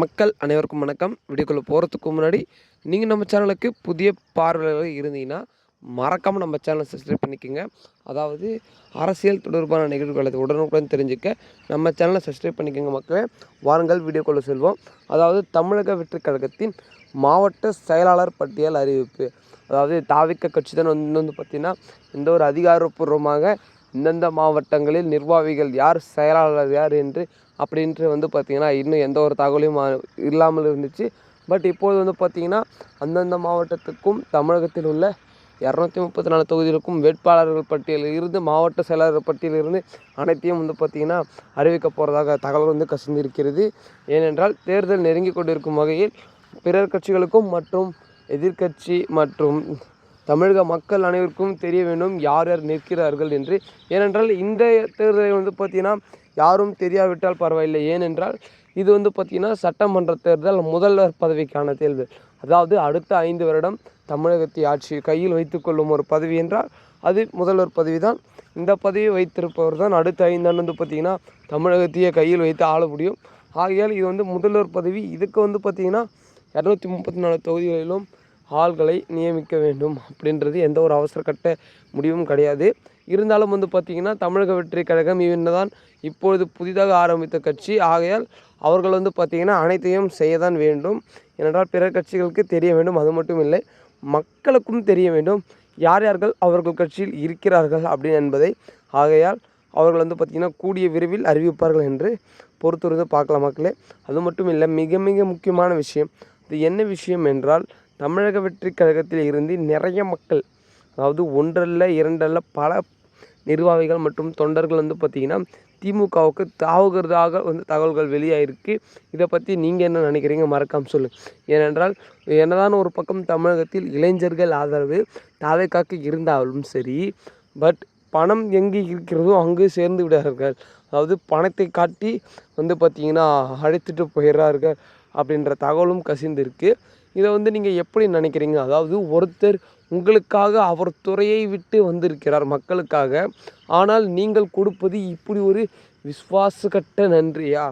மக்கள் அனைவருக்கும் வணக்கம். வீடியோக்குள்ளே போகிறதுக்கு முன்னாடி நீங்கள் நம்ம சேனலுக்கு புதிய பார்வையாளர்கள் இருந்தீங்கன்னா மறக்காமல் நம்ம சேனலை சப்ஸ்கிரைப் பண்ணிக்கோங்க. அதாவது அரசியல் தொடர்பான நிகழ்வுகளை உடனுக்குடன் தெரிஞ்சுக்க நம்ம சேனலை சப்ஸ்கிரைப் பண்ணிக்கோங்க மக்களே. வாருங்கள் வீடியோக்குள்ளே செல்வோம். அதாவது தமிழக வெற்றிக் கழகத்தின் மாவட்ட செயலாளர் பட்டியல் அறிவிப்பு. அதாவது தாவிக்க கட்சி தான் வந்து வந்து பார்த்திங்கன்னா எந்த ஒரு அதிகாரப்பூர்வமாக இந்தந்த மாவட்டங்களில் நிர்வாகிகள் யார் செயலாளர் யார் என்று அப்படின்ட்டு வந்து பார்த்திங்கன்னா இன்னும் எந்த ஒரு தகவலையும் இல்லாமல் இருந்துச்சு. பட் இப்போது வந்து பார்த்திங்கன்னா அந்தந்த மாவட்டத்துக்கும் தமிழகத்தில் உள்ள இரநூத்தி முப்பத்தி நாலு தொகுதிகளுக்கும் வேட்பாளர்கள் பட்டியலில் இருந்து மாவட்ட செயலாளர் பட்டியலில் இருந்து அனைத்தையும் வந்து பார்த்திங்கன்னா அறிவிக்க போகிறதாக தகவல் வந்து கசிந்திருக்கிறது. ஏனென்றால் தேர்தல் நெருங்கி கொண்டிருக்கும் வகையில் பிறர் கட்சிகளுக்கும் மற்றும் எதிர்க்கட்சி மற்றும் தமிழக மக்கள் அனைவருக்கும் தெரிய வேண்டும் யார் யார் நிற்கிறார்கள் என்று. ஏனென்றால் இந்த தேர்தலை வந்து பார்த்திங்கன்னா யாரும் தெரியாவிட்டால் பரவாயில்லை. ஏனென்றால் இது வந்து பார்த்திங்கன்னா சட்டமன்ற தேர்தல் முதல்வர் பதவிக்கான தேர்தல் அதாவது அடுத்த ஐந்து வருடம் தமிழகத்தை ஆட்சி கையில் வைத்துக்கொள்ளும் ஒரு பதவி என்றால் அது முதல்வர் பதவி தான் இந்த பதவியை வைத்திருப்பவர் தான் அடுத்த ஐந்தாண்டு வந்து பார்த்திங்கன்னா தமிழகத்தையே கையில் வைத்து ஆள முடியும். ஆகையால் இது வந்து முதல்வர் பதவி. இதுக்கு வந்து பார்த்திங்கன்னா இரநூத்தி முப்பத்தி நாலு தொகுதிகளிலும் ஆள்களை நியமிக்க வேண்டும் அப்படின்றது எந்த ஒரு அவசர கட்ட முடிவும் கிடையாது. இருந்தாலும் வந்து பார்த்திங்கன்னா தமிழக வெற்றி கழகம் தான் இப்பொழுது புதிதாக ஆரம்பித்த கட்சி. ஆகையால் அவர்கள் வந்து பார்த்திங்கன்னா அனைத்தையும் செய்ய தான் வேண்டும். ஏனென்றால் பிற கட்சிகளுக்கு தெரிய வேண்டும் அது மட்டும் இல்லை மக்களுக்கும் தெரிய வேண்டும். யார் யார்கள் அவர்கள் கட்சியில் இருக்கிறார்கள் அப்படின்னு என்பதை. ஆகையால் அவர்கள் வந்து பார்த்திங்கன்னா கூடிய விரைவில் அறிவிப்பார்கள் என்று பொறுத்திருந்து பார்க்கலாம் மக்களே. அது மட்டும் இல்லை மிக மிக முக்கியமான விஷயம். இது என்ன விஷயம் என்றால் தமிழக வெற்றி கழகத்தில் இருந்து நிறைய மக்கள் அதாவது ஒன்றல்ல இரண்டல்ல பல நிர்வாகிகள் மற்றும் தொண்டர்கள் வந்து பார்த்திங்கன்னா திமுகவுக்கு தாவுகிறதாக வந்து தகவல்கள் வெளியாகிருக்கு இதை பற்றி நீங்கள் என்ன நினைக்கிறீங்க? மறக்காமல் சொல்லு. ஏனென்றால் என்னதான் ஒரு பக்கம் தமிழகத்தில் இளைஞர்கள் ஆதரவு தாவேக்காக்கு இருந்தாலும் சரி பட் பணம் எங்கே இருக்கிறதோ அங்கே சேர்ந்து விடுகிறார்கள். அதாவது பணத்தை காட்டி வந்து பார்த்திங்கன்னா அழைத்துட்டு போயிடுறார்கள் அப்படின்ற தகவலும் கசிந்திருக்கு. இதை வந்து நீங்கள் எப்படி நினைக்கிறீங்க? அதாவது ஒருத்தர் உங்களுக்காக அவர் துறையை விட்டு வந்திருக்கிறார் மக்களுக்காக. ஆனால் நீங்கள் கொடுப்பது இப்படி ஒரு விசுவாசக்கட்ட நன்றியா?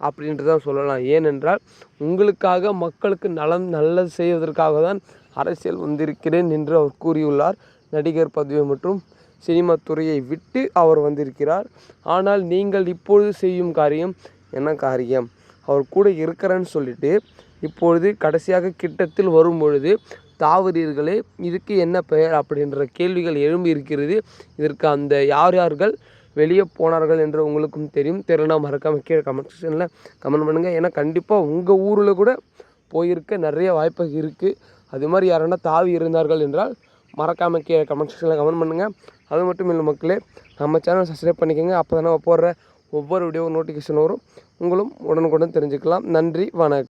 அப்படின்ட்டு தான் சொல்லலாம். ஏனென்றால் உங்களுக்காக மக்களுக்கு நலம் நல்லது செய்வதற்காக தான் அரசியல் வந்திருக்கிறேன் என்று அவர் கூறியுள்ளார். நடிகர் பதவி மற்றும் சினிமா துறையை விட்டு அவர் வந்திருக்கிறார். ஆனால் நீங்கள் இப்பொழுது செய்யும் காரியம் என்ன காரியம்? அவர் கூட இருக்கிறேன்னு சொல்லிட்டு இப்பொழுது கடைசியாக கிட்டத்தில் வரும் பொழுது தாவரீர்களே இதுக்கு என்ன பெயர்? அப்படின்ற கேள்விகள் எழும்பி இருக்கிறது. இதற்கு அந்த யார் யார்கள் வெளியே போனார்கள் என்று உங்களுக்கும் தெரியும். தெரியலனா மறக்காம கீழே கமெண்ட் செக்ஷனில் கமெண்ட் பண்ணுங்கள் ஏன்னா கண்டிப்பாக உங்கள் ஊரில் கூட போயிருக்க நிறைய வாய்ப்பு இருக்குது அது மாதிரி யாருன்னா தாவி இருந்தார்கள் என்றால் மறக்காம கீழே கமெண்ட் செக்ஷனில் கமெண்ட் பண்ணுங்கள் அது மட்டும் இல்லை மக்களே நம்ம சேனல் சப்ஸ்கிரைப் பண்ணிக்கோங்க. அப்போ தான் நம்ம போடுற ஒவ்வொரு வீடியோ நோட்டிஃபிகேஷன் வரும். உங்களும் உடனுக்குடன் தெரிஞ்சுக்கலாம். நன்றி வணக்கம்.